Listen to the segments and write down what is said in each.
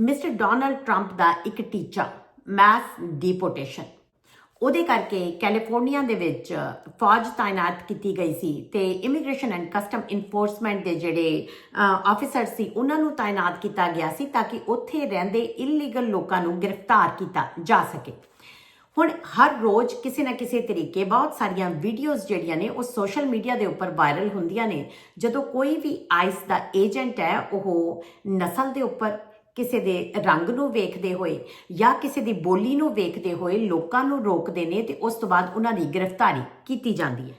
Mister Donald Trump ਦਾ ਇੱਕ ਟੀਚਾ, mess deportation. ਉਹਦੇ ਕਰਕੇ ਕੈਲੀਫੋਰਨੀਆ ਦੇ ਵਿੱਚ ਫੌਜ ਤਾਇਨਾਤ ਕੀਤੀ ਗਈ ਸੀ ਤੇ ਇਮੀਗ੍ਰੇਸ਼ਨ ਐਂਡ ਕਸਟਮ ਇਨਫੋਰਸਮੈਂਟ ਦੇ ਜਿਹੜੇ ਆਫੀਸਰ ਸੀ, ਉਹਨਾਂ ਨੂੰ ਤਾਇਨਾਤ ਕੀਤਾ ਗਿਆ ਸੀ ਤਾਂ ਕਿ ਉੱਥੇ ਰਹਿੰਦੇ ਇਲੀਗਲ ਲੋਕਾਂ ਨੂੰ ਗ੍ਰਿਫਤਾਰ ਕੀਤਾ ਜਾ ਸਕੇ। ਹੁਣ ਹਰ ਰੋਜ਼ ਕਿਸੇ ਨਾ ਕਿਸੇ ਤਰੀਕੇ ਬਹੁਤ ਸਾਰੀਆਂ ਵੀਡੀਓਜ਼ ਜਿਹੜੀਆਂ ਨੇ ਉਹ ਸੋਸ਼ਲ ਮੀਡੀਆ ਦੇ ਉੱਪਰ ਵਾਇਰਲ ਹੁੰਦੀਆਂ ਨੇ। ਜਦੋਂ ਕੋਈ ਵੀ ਆਈਸ ਦਾ ਏਜੰਟ ਹੈ, ਉਹ ਨਸਲ ਦੇ ਉੱਪਰ ਕਿਸੇ ਦੇ ਰੰਗ ਨੂੰ ਵੇਖਦੇ ਹੋਏ ਜਾਂ ਕਿਸੇ ਦੀ ਬੋਲੀ ਨੂੰ ਵੇਖਦੇ ਹੋਏ ਲੋਕਾਂ ਨੂੰ ਰੋਕਦੇ ਨੇ ਤੇ ਉਸ ਤੋਂ ਬਾਅਦ ਉਹਨਾਂ ਦੀ ਗ੍ਰਿਫਤਾਰੀ ਕੀਤੀ ਜਾਂਦੀ ਹੈ।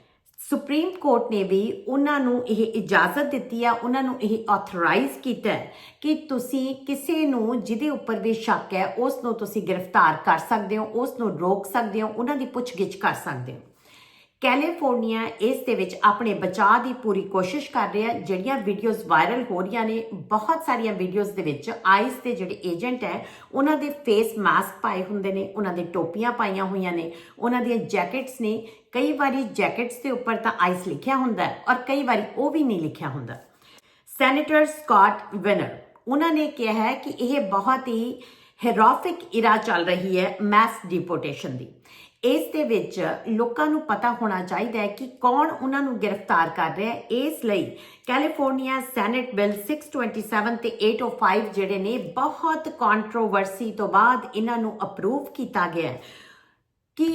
ਸੁਪਰੀਮ ਕੋਰਟ ਨੇ ਵੀ ਉਹਨਾਂ ਨੂੰ ਇਹ ਇਜਾਜ਼ਤ ਦਿੱਤੀ ਆ, ਉਹਨਾਂ ਨੂੰ ਇਹ ਆਥੋਰਾਈਜ਼ ਕੀਤਾ ਕਿ ਤੁਸੀਂ ਕਿਸੇ ਨੂੰ ਜਿਹਦੇ ਉੱਪਰ ਵੀ ਸ਼ੱਕ ਹੈ, ਉਸ ਨੂੰ ਤੁਸੀਂ ਗ੍ਰਿਫਤਾਰ ਕਰ ਸਕਦੇ ਹੋ, ਉਸ ਨੂੰ ਰੋਕ ਸਕਦੇ ਹੋ, ਉਹਨਾਂ ਦੀ ਪੁੱਛਗਿੱਛ ਕਰ ਸਕਦੇ ਹੋ। ਕੈਲੀਫੋਰਨੀਆ ਇਸ ਦੇ ਵਿੱਚ ਆਪਣੇ ਬਚਾਅ ਦੀ ਪੂਰੀ ਕੋਸ਼ਿਸ਼ ਕਰ ਰਿਹਾ ਜਿਹੜੀਆਂ ਵੀਡੀਓਜ਼ ਵਾਇਰਲ ਹੋ ਰਹੀਆਂ ਨੇ, ਬਹੁਤ ਸਾਰੀਆਂ ਵੀਡੀਓਜ਼ ਦੇ ਵਿੱਚ ਆਈਸ ਦੇ ਜਿਹੜੇ ਏਜੰਟ ਹੈ, ਉਹਨਾਂ ਦੇ ਫੇਸ ਮਾਸਕ ਪਾਏ ਹੁੰਦੇ ਨੇ, ਉਹਨਾਂ ਦੇ ਟੋਪੀਆਂ ਪਾਈਆਂ ਹੋਈਆਂ ਨੇ, ਉਹਨਾਂ ਦੀਆਂ ਜੈਕਟਸ ਨੇ। ਕਈ ਵਾਰੀ ਜੈਕਟਸ ਦੇ ਉੱਪਰ ਤਾਂ ਆਈਸ ਲਿਖਿਆ ਹੁੰਦਾ ਹੈ ਔਰ ਕਈ ਵਾਰੀ ਉਹ ਵੀ ਨਹੀਂ ਲਿਖਿਆ ਹੁੰਦਾ। ਸੈਨੇਟਰ ਸਕਾਟ ਵਿਨਰ ਉਹਨਾਂ ਨੇ ਕਿਹਾ ਹੈ ਕਿ ਇਹ ਬਹੁਤ ਹੀ ਹੈਰੋਫਿਕ ਇਰਾ ਚੱਲ ਰਹੀ ਹੈ ਮੈਸ ਡਿਪੋਰਟੇਸ਼ਨ ਦੀ। ਇਸ ਦੇ ਵਿੱਚ ਲੋਕਾਂ ਨੂੰ ਪਤਾ ਹੋਣਾ ਚਾਹੀਦਾ ਹੈ ਕਿ ਕੌਣ ਉਹਨਾਂ ਨੂੰ ਗ੍ਰਿਫਤਾਰ ਕਰ ਰਿਹਾ ਹੈ। ਇਸ ਲਈ ਕੈਲੀਫੋਰਨੀਆ ਸੈਨੇਟ ਬਿੱਲ 627 ਤੇ 805 ਜਿਹੜੇ ਨੇ, ਬਹੁਤ ਕੰਟਰੋਵਰਸੀ ਤੋਂ ਬਾਅਦ ਇਹਨਾਂ ਨੂੰ ਅਪਰੂਵ ਕੀਤਾ ਗਿਆ ਕਿ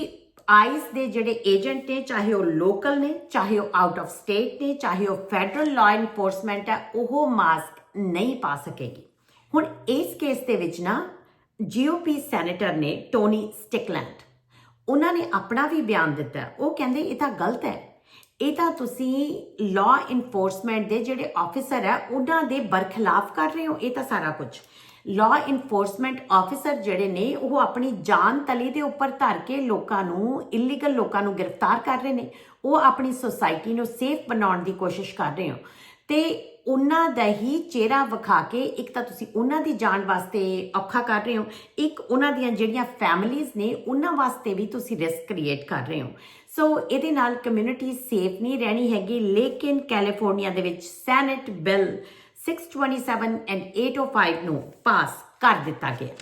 ਆਈਸ ਦੇ ਜਿਹੜੇ ਏਜੰਟ ਨੇ, ਚਾਹੇ ਉਹ ਲੋਕਲ ਨੇ, ਚਾਹੇ ਉਹ ਆਊਟ ਆਫ ਸਟੇਟ ਨੇ, ਚਾਹੇ ਉਹ ਫੈਡਰਲ ਲਾਅ ਇਨਫੋਰਸਮੈਂਟ ਹੈ, ਉਹ ਮਾਸਕ ਨਹੀਂ ਪਾ ਸਕੇਗੀ। ਹੁਣ ਇਸ ਕੇਸ ਦੇ ਵਿੱਚ ਨਾ ਜੀਓਪੀ ਸੈਨੇਟਰ ਨੇ ਟੋਨੀ ਸਟਿਕਲੈਂਡ ਉਹਨਾਂ ਨੇ ਆਪਣਾ ਵੀ ਬਿਆਨ ਦਿੱਤਾ ਉਹ ਕਹਿੰਦੇ, ਇਹ ਤਾਂ ਗਲਤ ਹੈ। ਇਹ ਤਾਂ ਤੁਸੀਂ ਲਾਅ ਇਨਫੋਰਸਮੈਂਟ ਦੇ ਜਿਹੜੇ ਆਫੀਸਰ ਹੈ, ਉਹਨਾਂ ਦੇ ਬਰਖਲਾਫ ਕਰ ਰਹੇ ਹੋ। ਇਹ ਤਾਂ ਸਾਰਾ ਕੁਝ। ਲਾਅ ਇਨਫੋਰਸਮੈਂਟ ਆਫੀਸਰ ਜਿਹੜੇ ਨੇ, ਉਹ ਆਪਣੀ ਜਾਨ ਤਲੀ ਦੇ ਉੱਪਰ ਧਰ ਕੇ ਲੋਕਾਂ ਨੂੰ ਇਲੀਗਲ ਲੋਕਾਂ ਨੂੰ ਗ੍ਰਿਫਤਾਰ ਕਰ ਰਹੇ ਨੇ। ਉਹ ਆਪਣੀ ਸੁਸਾਇਟੀ ਨੂੰ ਸੇਫ ਬਣਾਉਣ ਦੀ ਕੋਸ਼ਿਸ਼ ਕਰ ਰਹੇ ਹੋ। ਤੇ ਉਹਨਾਂ ਦਾ ਹੀ ਚਿਹਰਾ ਵਿਖਾ ਕੇ ਇੱਕ ਤਾਂ ਤੁਸੀਂ ਉਹਨਾਂ ਦੀ ਜਾਨ ਵਾਸਤੇ ਔਖਾ ਕਰ ਰਹੇ ਹੋ, ਇੱਕ ਉਹਨਾਂ ਦੀਆਂ ਜਿਹੜੀਆਂ ਫੈਮਿਲੀਆਂ ਨੇ ਉਹਨਾਂ ਵਾਸਤੇ ਵੀ ਤੁਸੀਂ ਰਿਸਕ ਕ੍ਰੀਏਟ ਕਰ ਰਹੇ ਹੋ। ਸੋ ਇਹਦੇ ਨਾਲ ਕਮਿਊਨਿਟੀ ਸੇਫ ਨਹੀਂ ਰਹਿਣੀ ਹੈਗੀ, ਲੇਕਿਨ ਕੈਲੀਫੋਰਨੀਆ ਦੇ ਵਿੱਚ ਸੈਨੇਟ ਬਿੱਲ 627 ਐਂਡ 805 ਨੂੰ ਪਾਸ ਕਰ ਦਿੱਤਾ ਗਿਆ।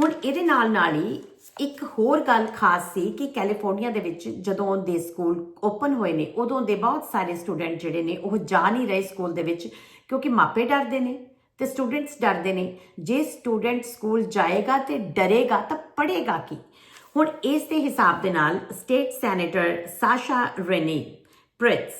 ਹੁਣ ਇਹਦੇ ਨਾਲ ਨਾਲ ਹੀ ਇੱਕ ਹੋਰ ਗੱਲ ਖਾਸ ਸੀ ਕਿ ਕੈਲੀਫੋਰਨੀਆ ਦੇ ਵਿੱਚ ਜਦੋਂ ਦੇ ਸਕੂਲ ਓਪਨ ਹੋਏ ਨੇ, ਉਦੋਂ ਦੇ ਬਹੁਤ ਸਾਰੇ ਸਟੂਡੈਂਟ ਜਿਹੜੇ ਨੇ, ਉਹ ਜਾ ਨਹੀਂ ਰਹੇ ਸਕੂਲ ਦੇ ਵਿੱਚ ਕਿਉਂਕਿ ਮਾਪੇ ਡਰਦੇ ਨੇ ਤੇ ਸਟੂਡੈਂਟਸ ਡਰਦੇ ਨੇ। ਜੇ ਸਟੂਡੈਂਟ ਸਕੂਲ ਜਾਏਗਾ ਤੇ ਡਰੇਗਾ ਤਾਂ ਪੜ੍ਹੇਗਾ ਕੀ? ਹੁਣ ਇਸ ਦੇ ਹਿਸਾਬ ਦੇ ਨਾਲ ਸਟੇਟ ਸੈਨੇਟਰ ਸਾਸ਼ਾ ਰੈਨੀ ਪ੍ਰਿਟਸ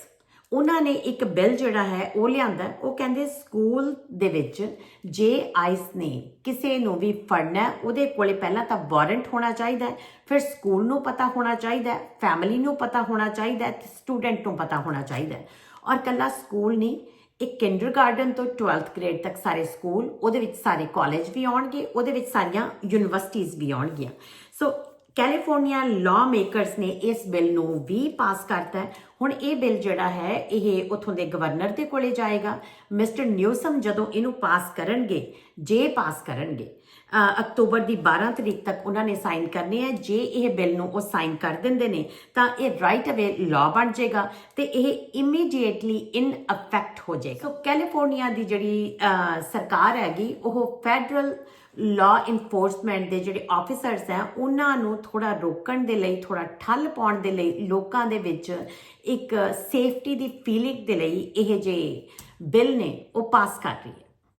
ਉਹਨਾਂ ਨੇ ਇੱਕ ਬਿੱਲ ਜਿਹੜਾ ਹੈ ਉਹ ਲਿਆਂਦਾ ਉਹ ਕਹਿੰਦੇ ਸਕੂਲ ਦੇ ਵਿੱਚ ਜੇ ਆਈਸ ਨੇ ਕਿਸੇ ਨੂੰ ਵੀ ਫੜਨਾ ਉਹਦੇ ਕੋਲੇ ਪਹਿਲਾਂ ਤਾਂ ਵਾਰੰਟ ਹੋਣਾ ਚਾਹੀਦਾ ਹੈ, ਫਿਰ ਸਕੂਲ ਨੂੰ ਪਤਾ ਹੋਣਾ ਚਾਹੀਦਾ ਹੈ, ਫੈਮਿਲੀ ਨੂੰ ਪਤਾ ਹੋਣਾ ਚਾਹੀਦਾ ਹੈ ਸਟੂਡੈਂਟ ਨੂੰ ਪਤਾ ਹੋਣਾ ਚਾਹੀਦਾ ਹੈ। ਔਰ ਕੱਲਾ ਸਕੂਲ ਨਹੀਂ, ਇੱਕ ਕਿੰਡਰਗਾਰਟਨ ਤੋਂ 12th ਗ੍ਰੇਡ ਤੱਕ ਸਾਰੇ ਸਕੂਲ, ਉਹਦੇ ਵਿੱਚ ਸਾਰੇ ਕਾਲਜ ਵੀ ਆਉਣਗੇ, ਉਹਦੇ ਵਿੱਚ ਸਾਰੀਆਂ ਯੂਨੀਵਰਸਿਟੀਆਂ ਵੀ ਆਉਣਗੀਆਂ। ਸੋ ਕੈਲੀਫੋਰਨੀਆ ਲਾਅ ਮੇਕਰਸ ਨੇ ਇਸ ਬਿੱਲ ਨੂੰ ਵੀ ਪਾਸ ਕਰਤਾ ਹੁਣ ਇਹ ਬਿੱਲ ਜਿਹੜਾ ਹੈ, ਇਹ ਉਥੋਂ ਦੇ ਗਵਰਨਰ ਦੇ ਕੋਲੇ ਜਾਏਗਾ। ਮਿਸਟਰ ਨਿਊਸਮ ਜਦੋਂ ਇਹਨੂੰ ਪਾਸ ਕਰਨਗੇ, ਜੇ ਪਾਸ ਕਰਨਗੇ ਅਕਤੂਬਰ ਦੀ 12 ਤਰੀਕ ਤੱਕ ਉਹਨਾਂ ਨੇ ਸਾਈਨ ਕਰਨੇ ਆ। ਜੇ ਇਹ ਬਿੱਲ ਨੂੰ ਉਹ ਸਾਈਨ ਕਰ ਦਿੰਦੇ ਨੇ, ਤਾਂ ਇਹ ਰਾਈਟ ਅਵੇ ਲਾਅ ਬਣ ਜਾਏਗਾ ਤੇ ਇਹ ਇਮੀਡੀਏਟਲੀ ਇਨ ਅਫੈਕਟ ਹੋ ਜਾਏਗਾ। ਸੋ ਕੈਲੀਫੋਰਨੀਆ ਦੀ ਜਿਹੜੀ ਸਰਕਾਰ ਹੈਗੀ, ਉਹ ਫੈਡਰਲ ਲਾਅ ਇਨਫੋਰਸਮੈਂਟ ਦੇ ਜਿਹੜੇ ਆਫੀਸਰਸ ਹੈ, ਉਹਨਾਂ ਨੂੰ ਥੋੜਾ ਰੋਕਣ ਦੇ ਲਈ ਥੋੜਾ ਠੱਲ ਪਾਉਣ ਦੇ ਲਈ ਲੋਕਾਂ ਦੇ ਵਿੱਚ ਇੱਕ ਸੇਫਟੀ ਦੀ ਫੀਲਿੰਗ ਦੇ ਲਈ ਇਹ ਜੇ ਬਿੱਲ ਨੇ, ਉਹ ਪਾਸ ਕਰ ਰਹੀ ਹੈ।